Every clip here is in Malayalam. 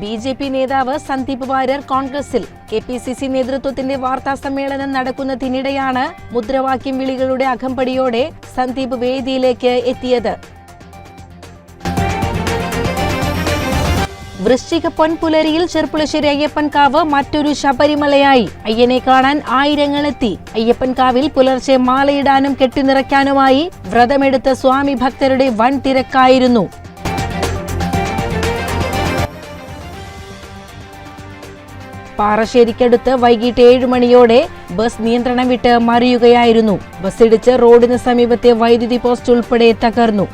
ബി ജെ പി നേതാവ് സന്ദീപ് വാര്യർ കോൺഗ്രസിൽ കെ പി സി സി നേതൃത്വത്തിന്റെ വാർത്താ സമ്മേളനം നടക്കുന്നതിനിടെയാണ് മുദ്രാവാക്യം വിളികളുടെ അകമ്പടിയോടെ സന്ദീപ് വേദിയിലേക്ക് എത്തിയത്. വൃശ്ചിക പൊൻപുലരിയിൽ ചെർപ്പുളശ്ശേരി അയ്യപ്പൻകാവ് മറ്റൊരു ശബരിമലയായി. അയ്യനെ കാണാൻ ആയിരങ്ങളെത്തി. അയ്യപ്പൻകാവിൽ പുലർച്ചെ മാലയിടാനും കെട്ടിനിറയ്ക്കാനുമായി വ്രതമെടുത്ത സ്വാമി ഭക്തരുടെ വൻ തിരക്കായിരുന്നു പാറശ്ശേരിക്കടുത്ത് വൈകിട്ട് ഏഴ് മണിയോടെ ബസ് നിയന്ത്രണം വിട്ട് മറിയുകയായിരുന്നു. ബസ്സിടിച്ച് റോഡിന് സമീപത്തെ വൈദ്യുതി പോസ്റ്റ് ഉൾപ്പെടെ തകർന്നു.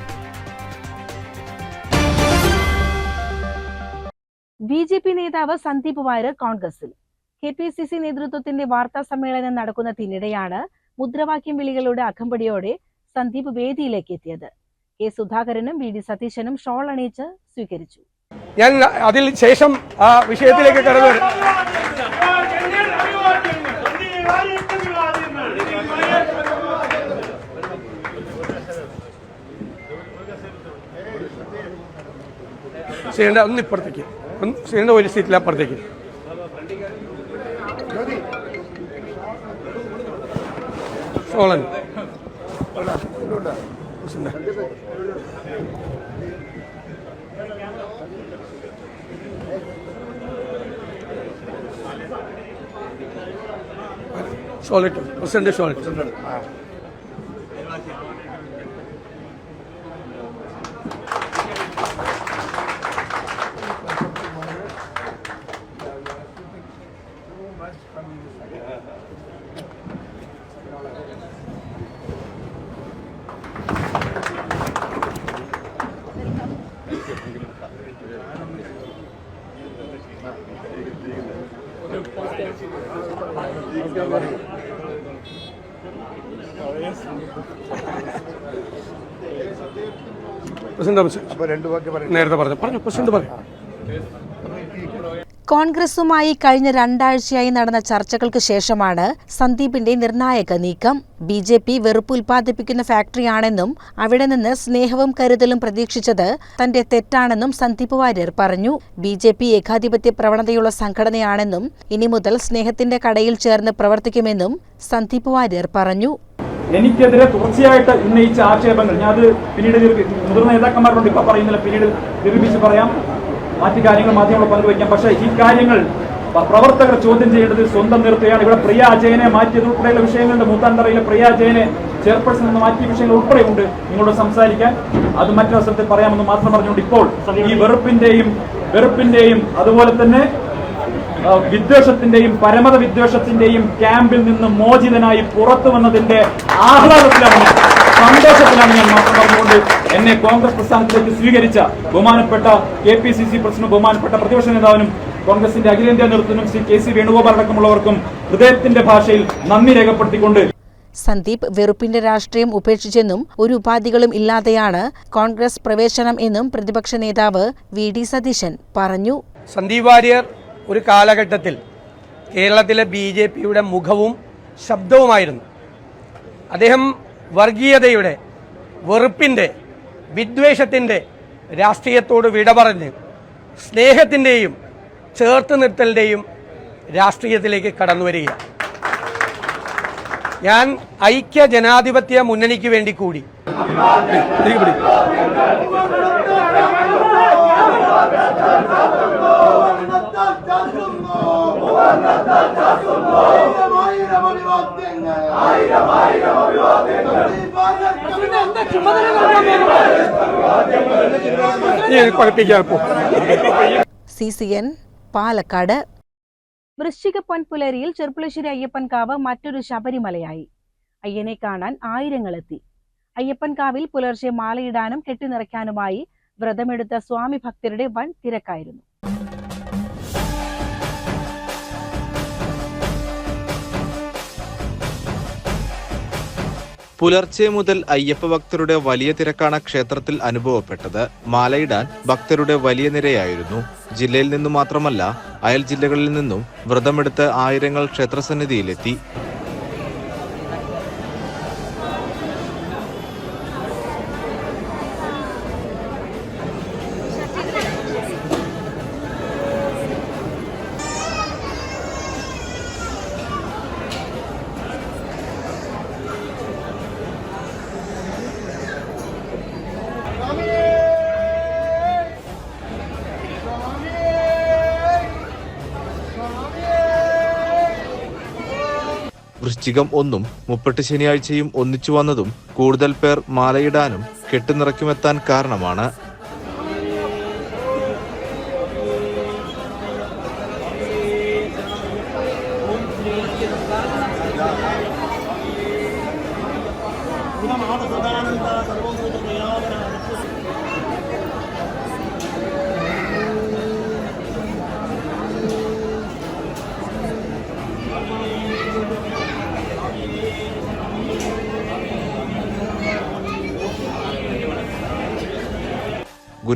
ബി ജെ പി നേതാവ് സന്ദീപ് വാര്യർ കോൺഗ്രസിൽ. കെ പി സി സി നേതൃത്വത്തിന്റെ വാർത്താ സമ്മേളനം നടക്കുന്നതിനിടെയാണ് മുദ്രാവാക്യം വിളികളുടെ അകമ്പടിയോടെ സന്ദീപ് വേദിയിലേക്ക് എത്തിയത്. കെ സുധാകരനും വി ഡി സതീശനും ഷോൾ അണിയിച്ച് സ്വീകരിച്ചു. ഞാൻ അതിൽ ശേഷം ആ വിഷയത്തിലേക്ക് കടന്നു ശ്രീയുടെ ഒന്ന് ഇപ്പുറത്തേക്ക്. ഒന്ന് ശ്രീയുടെ ഒരു സീറ്റിൽ അപ്പുറത്തേക്ക്. സോളൻ. সলিড ಪರ್ಸೆಂಟೇಜ್ ಸೊಲಿಡ್ നേരത്തെ പറഞ്ഞു. പറഞ്ഞു പ്രസിഡന്റ് പറഞ്ഞു കോൺഗ്രസുമായി കഴിഞ്ഞ രണ്ടാഴ്ചയായി നടന്ന ചർച്ചകൾക്ക് ശേഷമാണ് സന്ദീപിന്റെ നിർണായക നീക്കം. ബി ജെ പി വെറുപ്പ് ഉൽപ്പാദിപ്പിക്കുന്ന ഫാക്ടറിയാണെന്നും അവിടെ നിന്ന് സ്നേഹവും കരുതലും പ്രതീക്ഷിച്ചത് തന്റെ തെറ്റാണെന്നും സന്ദീപ് വാര്യർ പറഞ്ഞു. ബി ജെ പി ഏകാധിപത്യ പ്രവണതയുള്ള സംഘടനയാണെന്നും ഇനി മുതൽ സ്നേഹത്തിന്റെ കടയിൽ ചേർന്ന് പ്രവർത്തിക്കുമെന്നും സന്ദീപ് വാര്യർ പറഞ്ഞു. എനിക്കെതിരെ തുടർച്ചയായിട്ട് ഉന്നയിച്ച ആക്ഷേപങ്ങൾ. ഞാൻ അത് പിന്നീട് മുതിർന്ന നേതാക്കന്മാരോട് ഇപ്പൊ പറയുന്നില്ല പിന്നീട് നിരൂപിച്ച് പറയാം. മറ്റു കാര്യങ്ങൾ മാധ്യമങ്ങൾ പങ്കുവയ്ക്കാം. പക്ഷേ ഈ കാര്യങ്ങൾ പ്രവർത്തകർ ചോദ്യം ചെയ്യേണ്ടത് സ്വന്തം നിർത്തുകയാണ് ഇവിടെ പ്രിയ അജയനെ മാറ്റിയത് ഉൾപ്പെടെയുള്ള വിഷയങ്ങളുണ്ട്. മൂത്താന്തറയിലെ പ്രിയ അജയനെ ചെയർപേഴ്സൺ എന്ന് മാറ്റിയ വിഷയങ്ങൾ ഉൾപ്പെടെ ഉണ്ട് നിങ്ങളോട് സംസാരിക്കാൻ അത് മറ്റൊരവസരത്തിൽ പറയാമെന്ന് മാത്രം പറഞ്ഞുകൊണ്ട് ഇപ്പോൾ ഈ വെറുപ്പിന്റെയും വെറുപ്പിന്റെയും അതുപോലെ തന്നെ വിദ്വേഷത്തിന്റെയും പരമത വിദ്വേഷത്തിന്റെയും ക്യാമ്പിൽ നിന്ന് മോചിതനായി പുറത്തു വന്നതിന്റെ ആഹ്ലാദത്തിലാണ് സന്തോഷത്തിലാണ് ഞാൻ മാത്രം പറഞ്ഞുകൊണ്ട് എന്നെ കോൺഗ്രസ് പ്രസ്ഥാനത്തിലേക്ക് സ്വീകരിച്ച ബഹുമാനപ്പെട്ട K P C C president ബഹുമാനപ്പെട്ട പ്രതിപക്ഷ നേതാവിനും കോൺഗ്രസിന്റെ അഖിലേന്ത്യാ നേതൃത്വത്തിനും ശ്രീ കെ സി വേണുഗോപാൽ അടക്കമുള്ളവർക്കും ഹൃദയത്തിന്റെ ഭാഷയിൽ നന്ദി രേഖപ്പെടുത്തിക്കൊണ്ട് സന്ദീപ് വെറുപ്പിന്റെ രാഷ്ട്രീയം ഉപേക്ഷിച്ചെന്നും ഒരു ഉപാധികളും ഇല്ലാതെയാണ് കോൺഗ്രസ് പ്രവേശനം എന്നും പ്രതിപക്ഷ നേതാവ് വി ഡി സതീശൻ പറഞ്ഞു. സന്ദീപ് വാര്യർ ഒരു കാലഘട്ടത്തിൽ കേരളത്തിലെ ബി ജെ പിയുടെ മുഖവും ശബ്ദവുമായിരുന്നു. അദ്ദേഹം വർഗീയതയുടെ വെറുപ്പിന്റെ വിദ്വേഷത്തിന്റെ രാഷ്ട്രീയത്തോട് വിട പറഞ്ഞ് സ്നേഹത്തിന്റെയും ചേർത്ത് നിർത്തലിന്റെയും രാഷ്ട്രീയത്തിലേക്ക് കടന്നു വരികയാണ്. ഞാൻ ഐക്യ ജനാധിപത്യ മുന്നണിക്ക് വേണ്ടി കൂടി. C C N Palakkad. വൃശ്ചിക പൊൻപുലരിയിൽ ചെറുപ്പുളശ്ശേരി അയ്യപ്പൻ കാവ് മറ്റൊരു ശബരിമലയായി. അയ്യനെ കാണാൻ ആയിരങ്ങളെത്തി. അയ്യപ്പൻകാവിൽ പുലർച്ചെ മാലയിടാനും കെട്ടിനിറയ്ക്കാനുമായി വ്രതമെടുത്ത സ്വാമി ഭക്തരുടെ വൻ തിരക്കായിരുന്നു. പുലർച്ചെ മുതൽ അയ്യപ്പ ഭക്തരുടെ വലിയ തിരക്കാണ് ക്ഷേത്രത്തിൽ അനുഭവപ്പെട്ടത്. മാലയിടാൻ ഭക്തരുടെ വലിയ നിരയായിരുന്നു. ജില്ലയിൽ നിന്നു മാത്രമല്ല അയൽ ജില്ലകളിൽ നിന്നും വ്രതമെടുത്ത് ആയിരങ്ങൾ ക്ഷേത്രസന്നിധിയിലെത്തി. വൃശ്ചികം ഒന്നും മുപ്പട്ട് ശനിയാഴ്ചയും ഒന്നിച്ചു വന്നതും കൂടുതൽ പേർ മാലയിടാനും കെട്ടുനിറയ്ക്കുമെത്താൻ കാരണമാണ്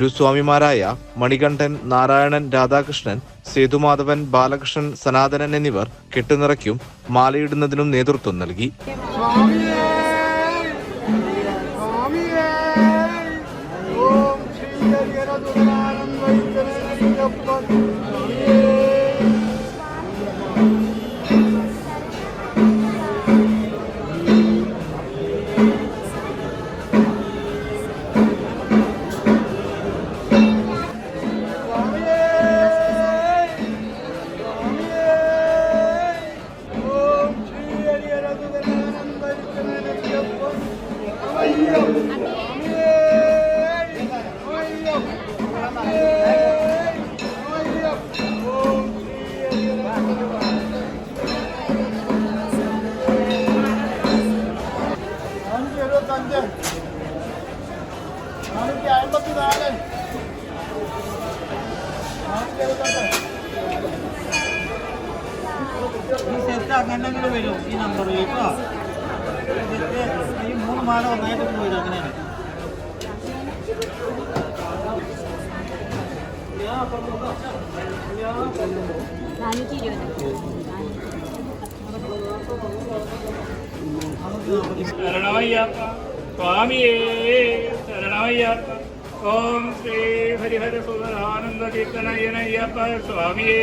ഗുരുസ്വാമിമാരായ മണികണ്ഠൻ നാരായണൻ രാധാകൃഷ്ണൻ സേതുമാധവൻ ബാലകൃഷ്ണൻ സനാതനൻ എന്നിവർ കെട്ടുനിറയ്ക്കും മാലയിടുന്നതിനും നേതൃത്വം നൽകി. ഈ സെറ്റ് അങ്ങനെ വരും ഈ നമ്പർ കേട്ടോ. ഈ സെറ്റ് ഈ മൂന്ന് മാല ഒന്നായിട്ട് വരും അങ്ങനെയാണ്. ശരണമയ്യപ്പ സ്വാമിയേ ശരണമയ്യപ്പ ഓം ശ്രീ ഹരിഹര സുധാനന്ദ കീർത്തനയ്യനയ്യപ്പ സ്വാമിയേ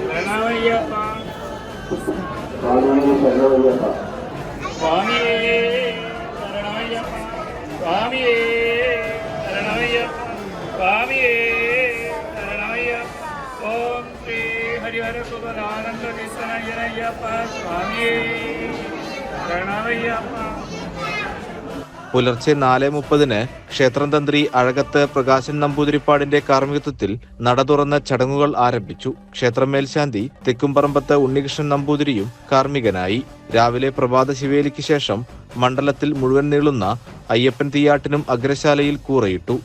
ശരണമയ്യപ്പ സ്വാമിയേ ശരണമയ്യപ്പ സ്വാമിയേ ശരണമയ്യപ്പ സ്വാമിയേ ശരണമയ്യപ്പ ഓം ശ്രീ ഹരിഹര സുധാനന്ദ കീർത്തനയ്യനയ്യപ്പ സ്വാമിയേ ശരണമയ്യപ്പ പുലർച്ചെ നാല് മുപ്പതിന് ക്ഷേത്രം തന്ത്രി അഴകത്ത് പ്രകാശൻ നമ്പൂതിരിപ്പാടിന്റെ കാർമ്മികത്വത്തിൽ നട തുറന്ന ചടങ്ങുകൾ ആരംഭിച്ചു. ക്ഷേത്രം മേൽശാന്തി തെക്കുംപറമ്പത്ത് ഉണ്ണികൃഷ്ണൻ നമ്പൂതിരിയും കാർമ്മികനായി. രാവിലെ പ്രഭാത ശിവേലിക്ക് ശേഷം മണ്ഡലത്തിൽ മുഴുവൻ നീളുന്ന അയ്യപ്പൻ തീയാട്ടിനും അഗ്രശാലയിൽ കൂറയിട്ടു.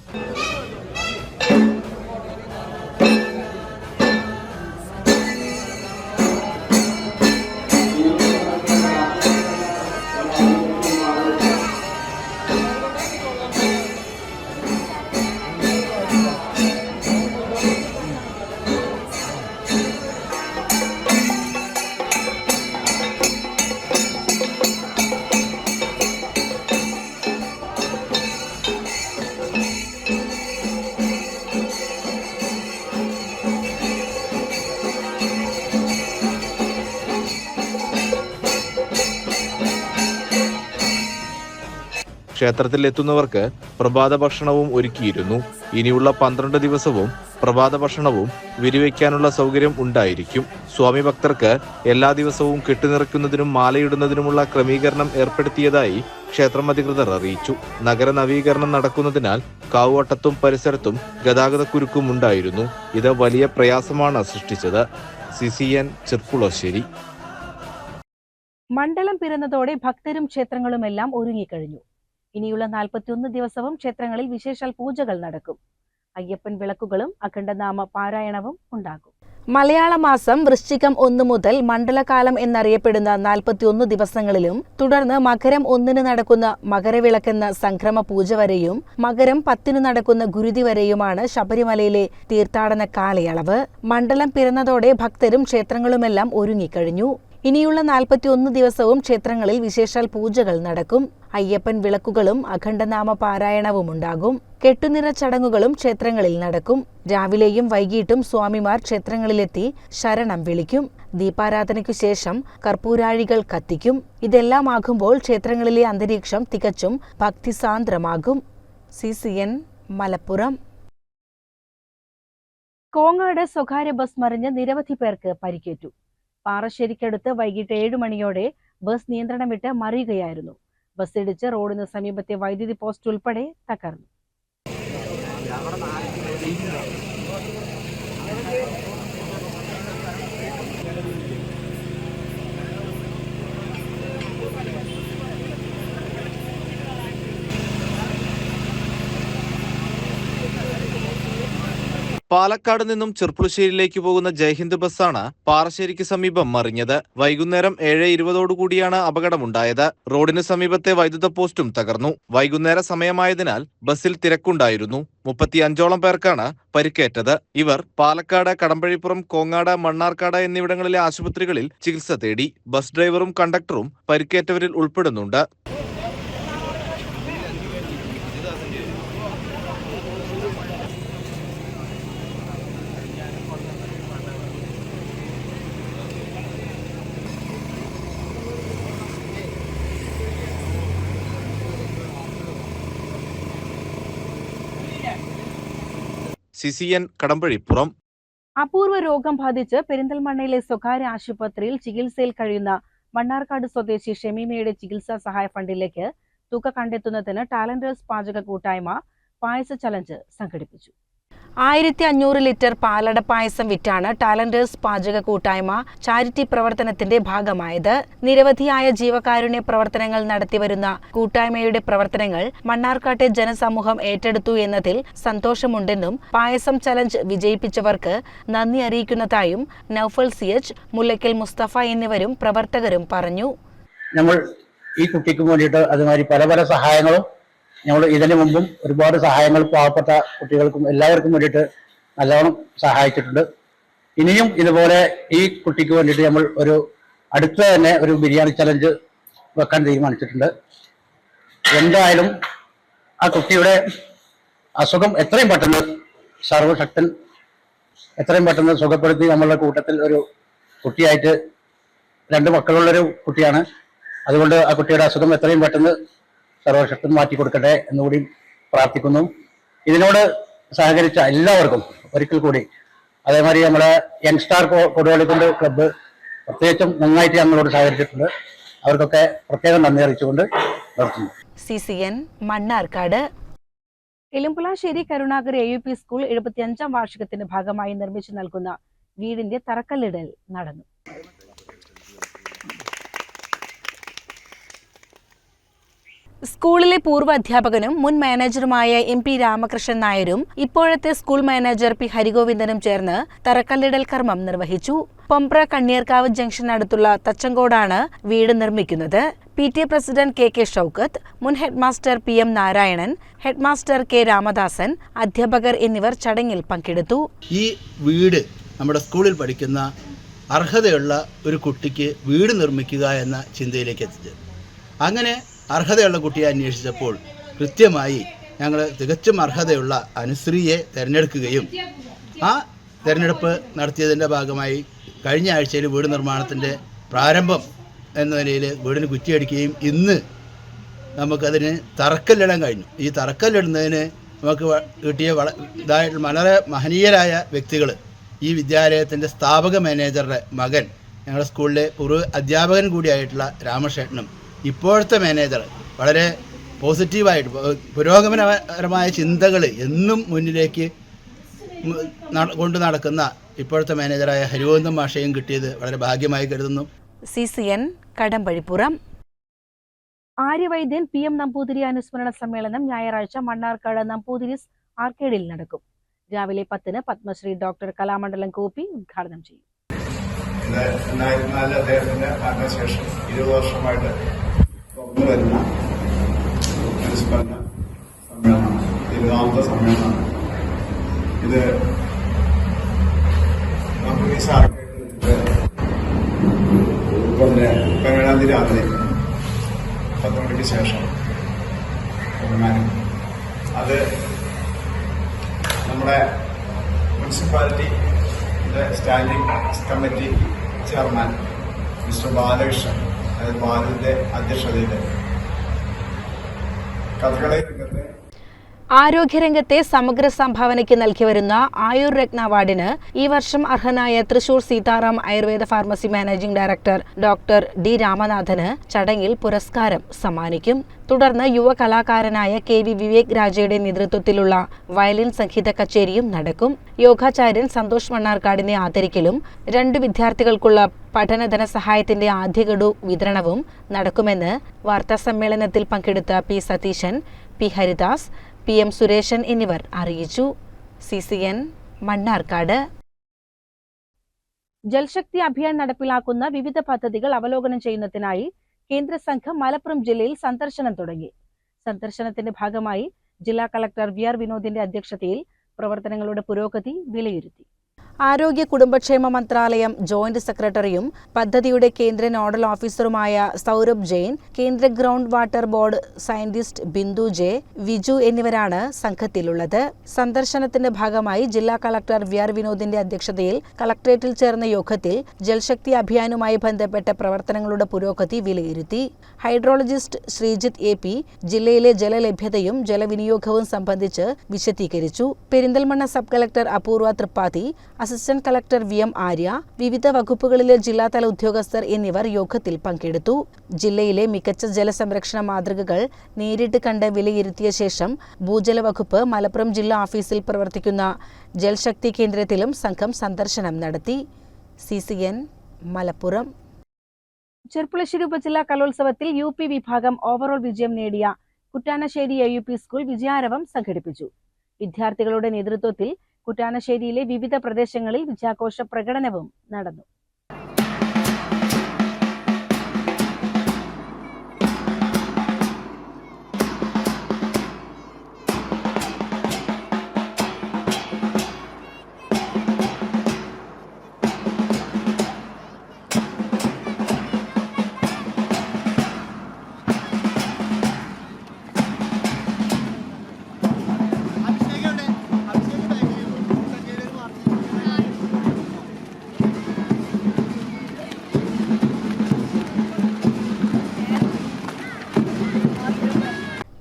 ക്ഷേത്രത്തിൽ എത്തുന്നവർക്ക് പ്രഭാത ഭക്ഷണവും ഒരുക്കിയിരുന്നു. ഇനിയുള്ള പന്ത്രണ്ട് ദിവസവും പ്രഭാത ഭക്ഷണവും വിരിവയ്ക്കാനുള്ള സൗകര്യം ഉണ്ടായിരിക്കും. സ്വാമി ഭക്തർക്ക് എല്ലാ ദിവസവും കെട്ടുനിറയ്ക്കുന്നതിനും മാലയിടുന്നതിനുമുള്ള ക്രമീകരണം ഏർപ്പെടുത്തിയതായി ക്ഷേത്രം അധികൃതർ അറിയിച്ചു. നഗര നവീകരണം നടക്കുന്നതിനാൽ കാവുവട്ടത്തും പരിസരത്തും ഗതാഗതക്കുരുക്കും ഉണ്ടായിരുന്നു. ഇത് വലിയ പ്രയാസമാണ് സൃഷ്ടിച്ചത്. C C N Cherpulassery. മണ്ഡലം പിറന്നതോടെ ഭക്തരും ക്ഷേത്രങ്ങളുമെല്ലാം ഒരുങ്ങിക്കഴിഞ്ഞു. ഇനിയുള്ള നാൽപ്പത്തിയൊന്ന് ദിവസവും ക്ഷേത്രങ്ങളിൽ വിശേഷാൽ പൂജകൾ നടക്കും. അയ്യപ്പൻ വിളക്കുകളും അഖണ്ഡനാമ പാരായണവും ഉണ്ടാകും. മലയാള മാസം വൃശ്ചികം ഒന്ന് മുതൽ മണ്ഡലകാലം എന്നറിയപ്പെടുന്ന നാൽപ്പത്തിയൊന്ന് ദിവസങ്ങളിലും തുടർന്ന് മകരം ഒന്നിന് നടക്കുന്ന മകരവിളക്കെന്ന സംക്രമ പൂജ വരെയും മകരം പത്തിന് നടക്കുന്ന ഗുരുതി വരെയുമാണ് ശബരിമലയിലെ തീർത്ഥാടന കാലയളവ്. മണ്ഡലം പിറന്നതോടെ ഭക്തരും ക്ഷേത്രങ്ങളുമെല്ലാം ഒരുങ്ങിക്കഴിഞ്ഞു. ഇനിയുള്ള നാൽപ്പത്തിയൊന്ന് ദിവസവും ക്ഷേത്രങ്ങളിൽ വിശേഷാൽ പൂജകൾ നടക്കും. അയ്യപ്പൻ വിളക്കുകളും അഖണ്ഡനാമ പാരായണവും ഉണ്ടാകും. കെട്ടുനിറ ചടങ്ങുകളും ക്ഷേത്രങ്ങളിൽ നടക്കും. രാവിലെയും വൈകിട്ടും സ്വാമിമാർ ക്ഷേത്രങ്ങളിലെത്തി ശരണം വിളിക്കും. ദീപാരാധനയ്ക്കു ശേഷം കർപ്പൂരാഴികൾ കത്തിക്കും. ഇതെല്ലാം ആകുമ്പോൾ ക്ഷേത്രങ്ങളിലെ അന്തരീക്ഷം തികച്ചും ഭക്തിസാന്ദ്രമാകും. C C N Malappuram. Kongad സ്വകാര്യ ബസ് മറിഞ്ഞ് നിരവധി പേർക്ക് പരിക്കേറ്റു. പാറശ്ശേരിക്കടുത്ത് വൈകിട്ട് ഏഴ് മണിയോടെ ബസ് നിയന്ത്രണം വിട്ട് മറിയുകയായിരുന്നു. ബസ് ഇടിച്ച് റോഡിന് സമീപത്തെ വൈദ്യുതി പോസ്റ്റ് ഉൾപ്പെടെ തകർന്നു. പാലക്കാട് നിന്നും ചെർപ്പുളശ്ശേരിയിലേക്ക് പോകുന്ന ജയ്ഹിന്ദ് ബസ്സാണ് പാറശ്ശേരിക്ക് സമീപം മറിഞ്ഞത്. വൈകുന്നേരം ഏഴ് ഇരുപതോടുകൂടിയാണ് അപകടമുണ്ടായത്. റോഡിന് സമീപത്തെ വൈദ്യുത പോസ്റ്റും തകർന്നു. വൈകുന്നേര സമയമായതിനാൽ ബസ്സിൽ തിരക്കുണ്ടായിരുന്നു. മുപ്പത്തിയഞ്ചോളം പേർക്കാണ് പരിക്കേറ്റത്. ഇവർ പാലക്കാട് കടമ്പഴിപ്പുറം കോങ്ങാട് മണ്ണാർക്കാട് എന്നിവിടങ്ങളിലെ ആശുപത്രികളിൽ ചികിത്സ തേടി. ബസ് ഡ്രൈവറും കണ്ടക്ടറും പരിക്കേറ്റവരിൽ ഉൾപ്പെടുന്നുണ്ട്. സി സി കടമ്പഴിപ്പുറം അപൂർവ രോഗം ബാധിച്ച് പെരിന്തൽമണ്ണയിലെ സ്വകാര്യ ആശുപത്രിയിൽ ചികിത്സയിൽ കഴിയുന്ന മണ്ണാർക്കാട് സ്വദേശി ഷെമീമയുടെ ചികിത്സാ സഹായ ഫണ്ടിലേക്ക് തുക കണ്ടെത്തുന്നതിന് ടാലന്റേഴ്സ് പാചക കൂട്ടായ്മ പായസ ചലഞ്ച് സംഘടിപ്പിച്ചു. ആയിരത്തി അഞ്ഞൂറ് ലിറ്റർ പാലട പായസം വിറ്റാണ് ടാലന്റേഴ്സ് പാചക കൂട്ടായ്മ ചാരിറ്റി പ്രവർത്തനത്തിന്റെ ഭാഗമായത്. നിരവധിയായ ജീവകാരുണ്യ പ്രവർത്തനങ്ങൾ നടത്തിവരുന്ന കൂട്ടായ്മയുടെ പ്രവർത്തനങ്ങൾ മണ്ണാർക്കാട്ടെ ജനസമൂഹം ഏറ്റെടുത്തു എന്നതിൽ സന്തോഷമുണ്ടെന്നും പായസം ചലഞ്ച് വിജയിപ്പിച്ചവർക്ക് നന്ദി അറിയിക്കുന്നതായും നൌഫൽ സി എച്ച് മുല്ലയ്ക്കൽ മുസ്തഫ എന്നിവരും പ്രവർത്തകരും പറഞ്ഞു. നമ്മൾ ഈ കുട്ടിക്ക് വേണ്ടിയിട്ട് അതുമാതിരി പല പല സഹായങ്ങളും നമ്മൾ ഇതിനു മുമ്പും ഒരുപാട് സഹായങ്ങൾ പാവപ്പെട്ട കുട്ടികൾക്കും എല്ലാവർക്കും വേണ്ടിയിട്ട് നല്ലോണം സഹായിച്ചിട്ടുണ്ട്. ഇനിയും ഇതുപോലെ ഈ കുട്ടിക്ക് വേണ്ടിയിട്ട് നമ്മൾ ഒരു അടുത്ത തന്നെ ഒരു ബിരിയാണി ചലഞ്ച് വെക്കാൻ തീരുമാനിച്ചിട്ടുണ്ട്. എന്തായാലും ആ കുട്ടിയുടെ അസുഖം എത്രയും പെട്ടെന്ന് സർവശക്തൻ എത്രയും പെട്ടെന്ന് സുഖപ്പെടുത്തി നമ്മളുടെ കൂട്ടത്തിൽ ഒരു കുട്ടിയായിട്ട് രണ്ട് മക്കളുള്ളൊരു കുട്ടിയാണ്. അതുകൊണ്ട് ആ കുട്ടിയുടെ അസുഖം എത്രയും പെട്ടെന്ന് സർവശക്തൻ മാറ്റി കൊടുക്കട്ടെ എന്നുകൂടി പ്രാർത്ഥിക്കുന്നു. ഇതിനോട് സഹകരിച്ച എല്ലാവർക്കും ഒരിക്കൽ കൂടി. അതേമാതിരി നമ്മുടെ യങ്സ്റ്റാർ കൊടുവള്ളിക്കൊണ്ട് ക്ലബ്ബ് പ്രത്യേകിച്ചും നന്നായിട്ട് ഞങ്ങളോട് സഹകരിച്ചിട്ടുണ്ട്. അവർക്കൊക്കെ പ്രത്യേകം നന്ദി അറിയിച്ചുകൊണ്ട് നിർത്തുന്നു. C C N Mannarkkad Elumbulassery Karunakar A U P school എഴുപത്തിയഞ്ചാം വാർഷികത്തിന്റെ ഭാഗമായി നിർമ്മിച്ചു നൽകുന്ന വീടിന്റെ തറക്കല്ലിടൽ നടന്നു. സ്കൂളിലെ പൂർവ അധ്യാപകനും മുൻ മാനേജറുമായ എം പി രാമകൃഷ്ണൻ നായരും ഇപ്പോഴത്തെ സ്കൂൾ മാനേജർ പി ഹരിഗോവിന്ദനും ചേർന്ന് തറക്കല്ലിടൽ കർമ്മം നിർവഹിച്ചു. പൊമ്പ്ര കണ്ണീർക്കാവ് ജംഗ്ഷനടുത്തുള്ള തച്ചങ്കോടാണ് വീട് നിർമ്മിക്കുന്നത്. P T A president K K Shoukath മുൻ headmaster P M Narayanan headmaster K Ramadasan അധ്യാപകർ എന്നിവർ ചടങ്ങിൽ പങ്കെടുത്തു. ഈ വീട് നമ്മുടെ സ്കൂളിൽ പഠിക്കുന്ന അർഹതയുള്ള ഒരു കുട്ടിക്ക് വീട് നിർമ്മിക്കുക എന്ന ചിന്തയിലേക്ക് എത്തിച്ചത് അങ്ങനെ അർഹതയുള്ള കുട്ടിയെ അന്വേഷിച്ചപ്പോൾ കൃത്യമായി ഞങ്ങൾ തികച്ചും അർഹതയുള്ള അനുശ്രീയെ തിരഞ്ഞെടുക്കുകയും ആ തിരഞ്ഞെടുപ്പ് നടത്തിയതിന്റെ ഭാഗമായി കഴിഞ്ഞ ആഴ്ചയിൽ വീട് നിർമ്മാണത്തിന്റെ പ്രാരംഭം എന്ന നിലയിൽ വീടിന് കുറ്റിയടിക്കുകയും ഇന്ന് നമുക്കതിന് തറക്കല്ലിടാൻ കഴിഞ്ഞു. ഈ തറക്കല്ലിടുന്നതിന് നമുക്ക് കിട്ടിയ വള ഇതായിട്ട് വളരെ മഹനീയരായ വ്യക്തികൾ ഈ വിദ്യാലയത്തിന്റെ സ്ഥാപക മാനേജറുടെ മകൻ ഞങ്ങളുടെ സ്കൂളിലെ പൂർവ അധ്യാപകൻ കൂടിയായിട്ടുള്ള രാമശേട്ടനും ഇപ്പോഴത്തെ മാനേജർ വളരെ പോസിറ്റീവായിട്ട് പുരോഗമനപരമായ ചിന്തകൾ എന്നും മുന്നിലേക്ക് കൊണ്ടു നടക്കുന്ന ഇപ്പോഴത്തെ മാനേജറായ ഹരിവന്തം മാഷയും കിട്ടിയത് വളരെ ഭാഗ്യമായി കരുതുന്നു. C C N Kadambazhipuram. Aryavaidyan P M Namboothiri അനുസ്മരണ സമ്മേളനം ഞായറാഴ്ച മണ്ണാർക്കാട് നമ്പൂതിരിസ് ആർക്കേഡിൽ നടക്കും. രാവിലെ പത്തിന് പത്മശ്രീ ഡോക്ടർ കലാമണ്ഡലം കോപ്പി ഉദ്ഘാടനം ചെയ്യും. ഇത് രണ്ടായിരത്തി നാലിൽ അദ്ദേഹത്തിന്റെ മരണശേഷം ഇരുപത് വർഷമായിട്ട് വരുന്ന അനുസ്മരണ സമ്മേളനമാണ് ഇരുപതാമത്തെ സമ്മേളനമാണ് ഇത് നമുക്ക് പതിനേഴാം തീയതി രാവിലെ പത്ത് മണിക്ക് ശേഷം അത് നമ്മുടെ municipality standing committee chairman mister Balakrishnan അതായത് ബാലുവിന്റെ അധ്യക്ഷതയിൽ കഥകളി രംഗത്തെ ആരോഗ്യരംഗത്തെ സമഗ്ര സംഭാവനയ്ക്ക് നൽകി വരുന്ന ആയുർ രത്ന അവാർഡിന് ഈ വർഷം അർഹനായ Thrissur Seetharam Ayurveda pharmacy managing director doctor D രാമനാഥന് ചടങ്ങിൽ പുരസ്കാരം സമ്മാനിക്കും. തുടർന്ന് യുവ കലാകാരനായ കെ വി വിവേക് രാജയുടെ നേതൃത്വത്തിലുള്ള വയലിൻ സംഗീത കച്ചേരിയും നടക്കും. യോഗാചാര്യൻ സന്തോഷ് മണ്ണാർക്കാടിനെ ആദരിക്കലും രണ്ട് വിദ്യാർത്ഥികൾക്കുള്ള പഠന ധനസഹായത്തിന്റെ ആദ്യ ഗഡു വിതരണവും നടക്കുമെന്ന് വാർത്താസമ്മേളനത്തിൽ പങ്കെടുത്ത P Satheesan P Haridas P M Sureshan എന്നിവർ അറിയിച്ചു. C C N Mannarkkad. Jal Shakti Abhiyan നടപ്പിലാക്കുന്ന വിവിധ പദ്ധതികൾ അവലോകനം ചെയ്യുന്നതിനായി കേന്ദ്ര സംഘം മലപ്പുറം ജില്ലയിൽ സന്ദർശനം തുടങ്ങി. സന്ദർശനത്തിന്റെ ഭാഗമായി ജില്ലാ കളക്ടർ വി ആർ വിനോദിന്റെ അധ്യക്ഷതയിൽ പ്രവർത്തനങ്ങളുടെ പുരോഗതി വിലയിരുത്തി. ആരോഗ്യ കുടുംബക്ഷേമ മന്ത്രാലയം ജോയിന്റ് സെക്രട്ടറിയും പദ്ധതിയുടെ കേന്ദ്ര നോഡൽ ഓഫീസറുമായ സൗരഭ് ജെയിൻ കേന്ദ്ര ground water board scientist Bindu J Viju എന്നിവരാണ് സംഘത്തിലുള്ളത്. സന്ദർശനത്തിന്റെ ഭാഗമായി ജില്ലാ കളക്ടർ വി ആർ വിനോദിന്റെ അധ്യക്ഷതയിൽ കളക്ടറേറ്റിൽ ചേർന്ന യോഗത്തിൽ ജൽശക്തി അഭിയാനുമായി ബന്ധപ്പെട്ട പ്രവർത്തനങ്ങളുടെ പുരോഗതി വിലയിരുത്തി. ഹൈഡ്രോളജിസ്റ്റ് ശ്രീജിത്ത് എ പി ജില്ലയിലെ ജലലഭ്യതയും ജലവിനിയോഗവും സംബന്ധിച്ച് വിശദീകരിച്ചു. Perinthalmanna sub collector Apoorva Tripathi assistant collector V M Arya വിവിധ വകുപ്പുകളിലെ ജില്ലാതല ഉദ്യോഗസ്ഥർ എന്നിവർ യോഗത്തിൽ പങ്കെടുത്തു. ജില്ലയിലെ മികച്ച ജലസംരക്ഷണ മാതൃകകൾ നേരിട്ട് കണ്ട് വിലയിരുത്തിയ ശേഷം ഭൂജല വകുപ്പ് മലപ്പുറം ജില്ലാ ഓഫീസിൽ പ്രവർത്തിക്കുന്ന ജൽശക്തി കേന്ദ്രത്തിലും സംഘം സന്ദർശനം നടത്തി. C C N Malappuram. Cherpulassery ഉപജില്ലാ കലോത്സവത്തിൽ യു പി വിഭാഗം ഓവറോൾ വിജയം നേടിയ Kuttanassery A U P school വിജയാരവം സംഘടിപ്പിച്ചു. വിദ്യാർത്ഥികളുടെ നേതൃത്വത്തിൽ കുറ്റാനശ്ശേരിയിലെ വിവിധ പ്രദേശങ്ങളിൽ വിജയാഘോഷ പ്രകടനവും നടന്നു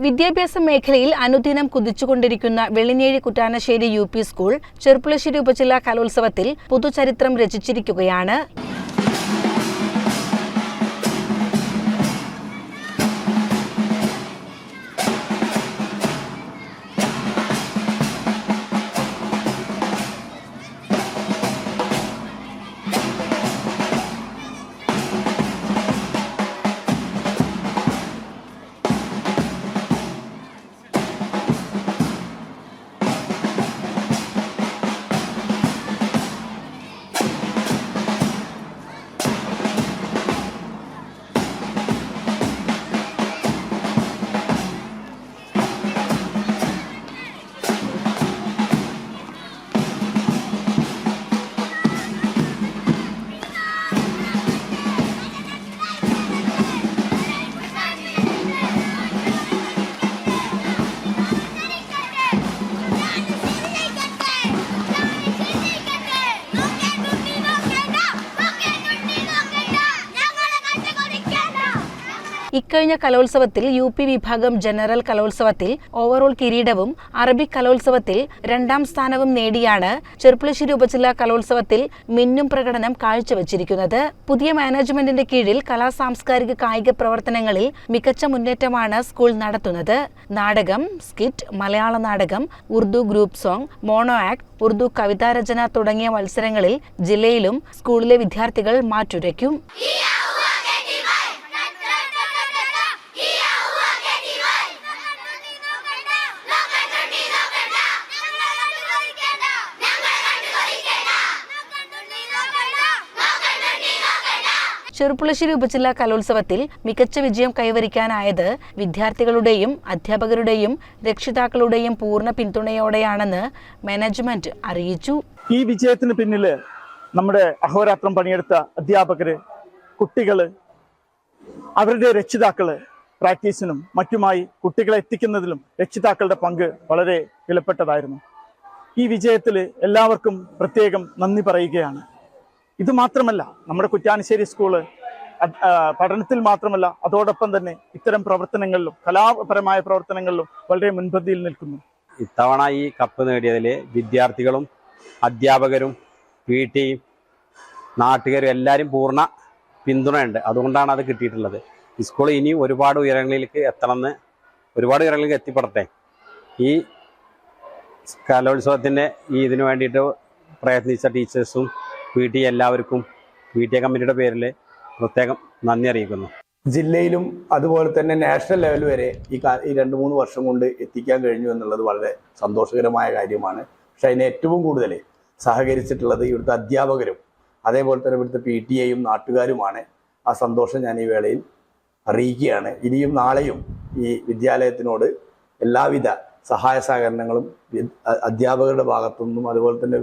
വിദ്യാഭ്യാസ മേഖലയിൽ അനുദിനം കുതിച്ചുകൊണ്ടിരിക്കുന്ന Vellinezhi Kuttanassery U P school Cherpulassery ഉപജില്ലാ കലോത്സവത്തിൽ പുതുചരിത്രം രചിച്ചിരിക്കുകയാണ്. ഇക്കഴിഞ്ഞ കലോത്സവത്തിൽ യു പി വിഭാഗം ജനറൽ കലോത്സവത്തിൽ ഓവറോൾ കിരീടവും അറബിക് കലോത്സവത്തിൽ രണ്ടാം സ്ഥാനവും നേടിയാണ് ചെർപ്പുളശ്ശേരി ഉപജില്ലാ കലോത്സവത്തിൽ മിന്നും പ്രകടനം കാഴ്ചവെച്ചിരിക്കുന്നത്. പുതിയ മാനേജ്മെന്റിന്റെ കീഴിൽ കലാ സാംസ്കാരിക കായിക പ്രവർത്തനങ്ങളിൽ മികച്ച മുന്നേറ്റമാണ് സ്കൂൾ നടത്തുന്നത്. നാടകം സ്കിറ്റ് മലയാള നാടകം Urdu group song mono act Urdu കവിതാരചന തുടങ്ങിയ മത്സരങ്ങളിൽ ജില്ലയിലും സ്കൂളിലെ വിദ്യാർത്ഥികൾ മാറ്റുരയ്ക്കും. ചെറുപ്പുളശ്ശേരി ഉപജില്ലാ കലോത്സവത്തിൽ മികച്ച വിജയം കൈവരിക്കാനായത് വിദ്യാർത്ഥികളുടെയും അധ്യാപകരുടെയും രക്ഷിതാക്കളുടെയും പൂർണ പിന്തുണയോടെയാണെന്ന് മാനേജ്മെന്റ് അറിയിച്ചു. ഈ വിജയത്തിന് പിന്നിൽ നമ്മുടെ അഹോരാത്രം പണിയെടുത്ത അധ്യാപകര് കുട്ടികൾ അവരുടെ രക്ഷിതാക്കൾ പ്രാക്ടീസിനും മറ്റുമായി കുട്ടികളെ എത്തിക്കുന്നതിലും രക്ഷിതാക്കളുടെ പങ്ക് വളരെ വിലപ്പെട്ടതായിരുന്നു. ഈ വിജയത്തിൽ എല്ലാവർക്കും പ്രത്യേകം നന്ദി പറയുകയാണ്. ഇത് മാത്രമല്ല നമ്മുടെ കുറ്റാനശ്ശേരി സ്കൂൾ പഠനത്തിൽ മാത്രമല്ല അതോടൊപ്പം തന്നെ ഇത്തരം പ്രവർത്തനങ്ങളിലും കലാപരമായ പ്രവർത്തനങ്ങളിലും വളരെ മുൻപന്തിയിൽ നിൽക്കുന്നു. ഇത്തവണ ഈ കപ്പ് നേടിയതിൽ വിദ്യാർത്ഥികളും അധ്യാപകരും പി ടിയും നാട്ടുകാരും എല്ലാവരും പൂർണ പിന്തുണയുണ്ട്. അതുകൊണ്ടാണ് അത് കിട്ടിയിട്ടുള്ളത്. സ്കൂൾ ഇനി ഒരുപാട് ഉയരങ്ങളിലേക്ക് എത്തണമെന്ന് ഒരുപാട് ഉയരങ്ങളിലേക്ക് എത്തിപ്പെടട്ടെ. ഈ കലോത്സവത്തിന്റെ ഈ ഇതിനു വേണ്ടിയിട്ട് പ്രയത്നിച്ച ടീച്ചേഴ്സും പി ടി എല്ലാവർക്കും പി ടി എ കമ്മിറ്റിയുടെ പേരിൽ പ്രത്യേകം നന്ദി അറിയിക്കുന്നു. ജില്ലയിലും അതുപോലെ തന്നെ നാഷണൽ ലെവൽ വരെ ഈ ഈ രണ്ട് മൂന്ന് വർഷം കൊണ്ട് എത്തിക്കാൻ കഴിഞ്ഞു എന്നുള്ളത് വളരെ സന്തോഷകരമായ കാര്യമാണ്. പക്ഷെ അതിന് ഏറ്റവും കൂടുതൽ സഹകരിച്ചിട്ടുള്ളത് ഇവിടുത്തെ അധ്യാപകരും അതേപോലെ തന്നെ ഇവിടുത്തെ പി ടി എയും നാട്ടുകാരുമാണ്. ആ സന്തോഷം ഞാൻ ഈ വേളയിൽ അറിയിക്കുകയാണ്. ഇനിയും നാളെയും ഈ വിദ്യാലയത്തിനോട് എല്ലാവിധ സഹായ സഹകരണങ്ങളും അധ്യാപകരുടെ ഭാഗത്തു നിന്നും അതുപോലെ തന്നെ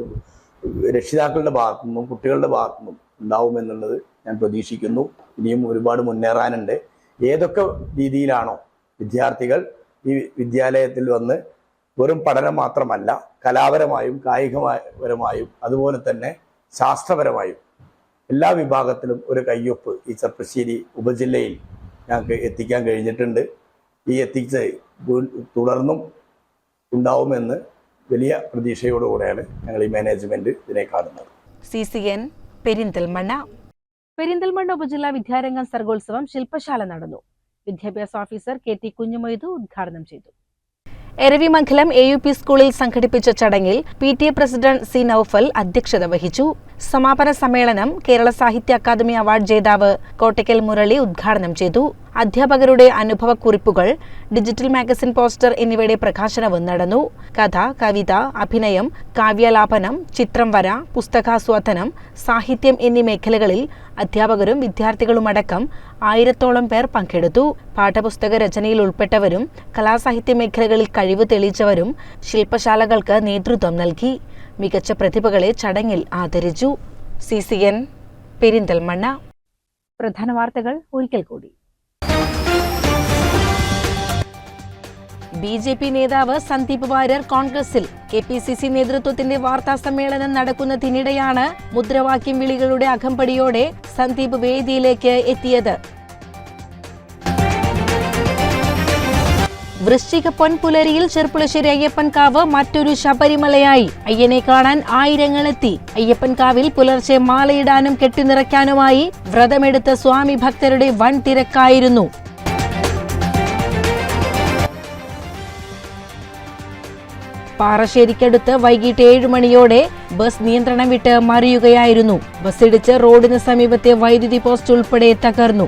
രക്ഷിതാക്കളുടെ ഭാഗത്തു നിന്നും കുട്ടികളുടെ ഭാഗത്തു നിന്നും ഉണ്ടാവുമെന്നുള്ളത് ഞാൻ പ്രതീക്ഷിക്കുന്നു. ഇനിയും ഒരുപാട് മുന്നേറാനുണ്ട്. ഏതൊക്കെ രീതിയിലാണോ വിദ്യാർത്ഥികൾ ഈ വിദ്യാലയത്തിൽ വന്ന് വെറും പഠനം മാത്രമല്ല കലാപരമായും കായികപരമായും അതുപോലെ തന്നെ ശാസ്ത്രപരമായും എല്ലാ വിഭാഗത്തിലും ഒരു കയ്യൊപ്പ് ഈ ചെർപ്പശ്ശേരി ഉപജില്ലയിൽ ഞങ്ങൾക്ക് എത്തിക്കാൻ കഴിഞ്ഞിട്ടുണ്ട്. ഈ എത്തിച്ച് തുടർന്നും ഉണ്ടാവുമെന്ന് വലിയ പ്രതീക്ഷയോടുകൂടെയാണ് ഞങ്ങൾ ഈ മാനേജ്മെന്റ് ഇതിനെ കാണുന്നത്. C C N Perinthalmanna. Perinthalmanna ഉപജില്ലാ വിദ്യാരംഗം സർഗോത്സവം ശില്പശാല നടന്നു. വിദ്യാഭ്യാസ ഓഫീസർ കെ ടി കുഞ്ഞുമൊയ്തു ഉദ്ഘാടനം ചെയ്തു. എരവിമംഗലം എ യു പി സ്കൂളിൽ സംഘടിപ്പിച്ച ചടങ്ങിൽ P T A president C Noufal അധ്യക്ഷത വഹിച്ചു. സമാപന സമ്മേളനം കേരള സാഹിത്യ അക്കാദമി അവാർഡ് ജേതാവ് കോട്ടയ്ക്കൽ മുരളി ഉദ്ഘാടനം ചെയ്തു. അധ്യാപകരുടെ അനുഭവക്കുറിപ്പുകൾ ഡിജിറ്റൽ മാഗസിൻ പോസ്റ്റർ എന്നിവയുടെ പ്രകാശനവും നടന്നു. കഥ കവിത അഭിനയം കാവ്യലാപനം ചിത്രം വര പുസ്തകാസ്വാദനം സാഹിത്യം എന്നീ മേഖലകളിൽ അധ്യാപകരും വിദ്യാർത്ഥികളുമടക്കം ആയിരത്തോളം പേർ പങ്കെടുത്തു. പാഠപുസ്തക രചനയിൽ ഉൾപ്പെട്ടവരും കലാസാഹിത്യ മേഖലകളിൽ കഴിവ് തെളിയിച്ചവരും ശില്പശാലകൾക്ക് നേതൃത്വം നൽകി. മികച്ച പ്രതിഭകളെ ചടങ്ങിൽ ആദരിച്ചു. C C N Perinthalmanna. പ്രധാന വാർത്തകൾ ഒരിക്കൽ കൂടി. ബി ജെ പി നേതാവ് സന്ദീപ് വാര്യർ കോൺഗ്രസിൽ കെ പി സി സി നേതൃത്വത്തിന്റെ വാർത്താ സമ്മേളനം നടക്കുന്നതിനിടെയാണ് മുദ്രാവാക്യം വിളികളുടെ അകമ്പടിയോടെ സന്ദീപ് വേദിയിലേക്ക് എത്തിയത്. വൃശ്ചിക പൊൻപുലരിയിൽ ചെർപ്പുളശ്ശേരി അയ്യപ്പൻകാവ് മറ്റൊരു ശബരിമലയായി. അയ്യനെ കാണാൻ ആയിരങ്ങളെത്തി. അയ്യപ്പൻകാവിൽ പുലർച്ചെ മാലയിടാനും കെട്ടിനിറയ്ക്കാനുമായി വ്രതമെടുത്ത സ്വാമി ഭക്തരുടെ വൻ തിരക്കായിരുന്നു പാറശ്ശേരിക്കടുത്ത് വൈകിട്ട് ഏഴ് മണിയോടെ ബസ് നിയന്ത്രണം വിട്ട് മറിയുകയായിരുന്നു. ബസ്സിടിച്ച് റോഡിന് സമീപത്തെ വൈദ്യുതി പോസ്റ്റ് ഉൾപ്പെടെ തകർന്നു.